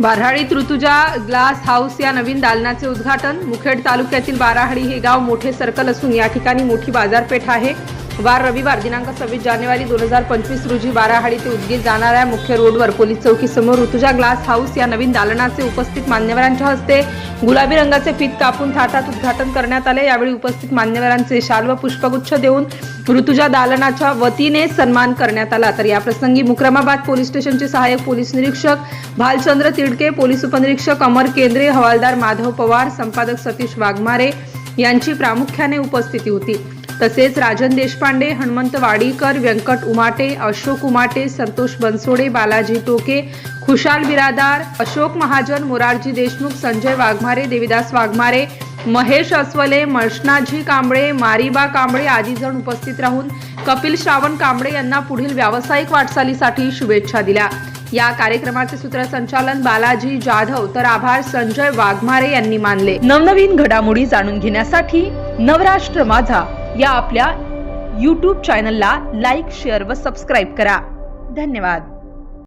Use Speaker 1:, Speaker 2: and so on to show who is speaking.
Speaker 1: बाराहाडीत Rutuja glass house या नवीन दालनाचे उद्घाटन. मुखेड तालुक्यातील बाराहाडी हे गाव मोठे सर्कल असून या ठिकाणी मोठी बाजारपेठ आहे. वार रविवार दिनांक सव्वीस जानेवारी दोन हजार पंचवीस रोजी बाराहाडी ते उदगीर जाणाऱ्या मुख्य रोडवर पोलीस चौकीसमोर ऋतुजा ग्लास हाऊस या नवीन दालनाचे उपस्थित मान्यवरांच्या हस्ते गुलाबी रंगाचे फीत कापून थाटात उद्घाटन करण्यात आले. यावेळी उपस्थित मान्यवरांचे शाल व पुष्पगुच्छ देऊन ऋतुजा दालनाच्या वतीने सन्मान करण्यात आला. तर या प्रसंगी मुक्रमाबाद पोलीस स्टेशनचे सहाय्यक पोलीस निरीक्षक भालचंद्र तिडके पोलीस उपनिरीक्षक अमर केंद्रे हवालदार माधव पवार संपादक सतीश वाघमारे यांची प्रामुख्याने उपस्थिती होती. तसेच राजन देशपांडे हनुमंत वाडीकर व्यंकट उमाटे अशोक उमाटे संतोष बनसोडे बालाजी टोके खुशाल बिरादार अशोक महाजन मोरारजी देशमुख संजय वाघमारे देविदास वाघमारे महेश अस्वले मर्षणाजी कांबळे मारिबा कांबळे आदी जण उपस्थित राहून कपिल श्रावण कांबळे यांना पुढील व्यावसायिक वाटचालीसाठी शुभेच्छा दिल्या. या कार्यक्रमाचे सूत्रसंचालन बालाजी जाधव तर आभार संजय वाघमारे यांनी मानले. नवनवीन घडामोडी जाणून घेण्यासाठी नवराष्ट्र माझा या आपल्या यूट्यूब चॅनलला लाईक शेअर व सबस्क्राईब करा. धन्यवाद.